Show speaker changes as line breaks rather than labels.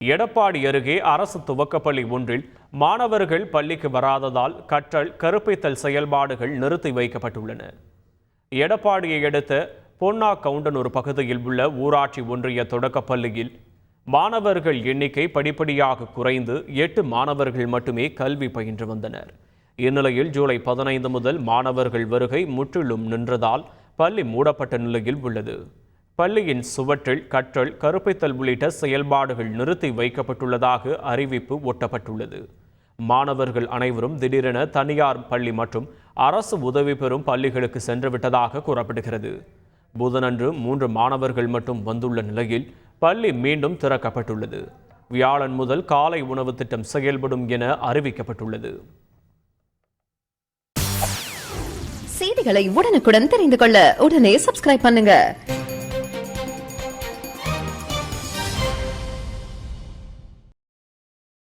எடப்பாடி அருகே அரசு துவக்கப்பள்ளி ஒன்றில் மாணவர்கள் பள்ளிக்கு வராததால் கற்றல் கருப்பித்தல் செயல்பாடுகள் நிறுத்தி வைக்கப்பட்டுள்ளன. எடப்பாடியை அடுத்த பொன்னா கவுண்டனூர் பகுதியில் உள்ள ஊராட்சி ஒன்றிய தொடக்கப் பள்ளியில் மாணவர்கள் எண்ணிக்கை படிப்படியாக குறைந்து எட்டு மாணவர்கள் மட்டுமே கல்வி பயின்று வந்தனர். இந்நிலையில் ஜூலை பதினைந்து முதல் மாணவர்கள் வருகை முற்றிலும் நின்றதால் பள்ளி மூடப்பட்ட நிலையில் உள்ளது. பள்ளியின் சுவற்றில் கற்றல் கருப்பைத்தல் உள்ளிட்ட செயல்பாடுகள் நிறுத்தி வைக்கப்பட்டுள்ளதாக அறிவிப்பு ஒட்டப்பட்டுள்ளது. மாணவர்கள் அனைவரும் திடீரென தனியார் பள்ளி மற்றும் அரசு உதவி பெறும் பள்ளிகளுக்கு சென்றுவிட்டதாக கூறப்படுகிறது. புதனன்று மூன்று மாணவர்கள் மட்டும் வந்துள்ள நிலையில் பள்ளி மீண்டும் திறக்கப்பட்டுள்ளது. வியாழன் முதல் காலை உணவு திட்டம் செயல்படும் என அறிவிக்கப்பட்டுள்ளது.
செய்திகளை உடனுக்குடன் தெரிந்து கொள்ள உடனே சப்ஸ்கிரைப் பண்ணுங்க.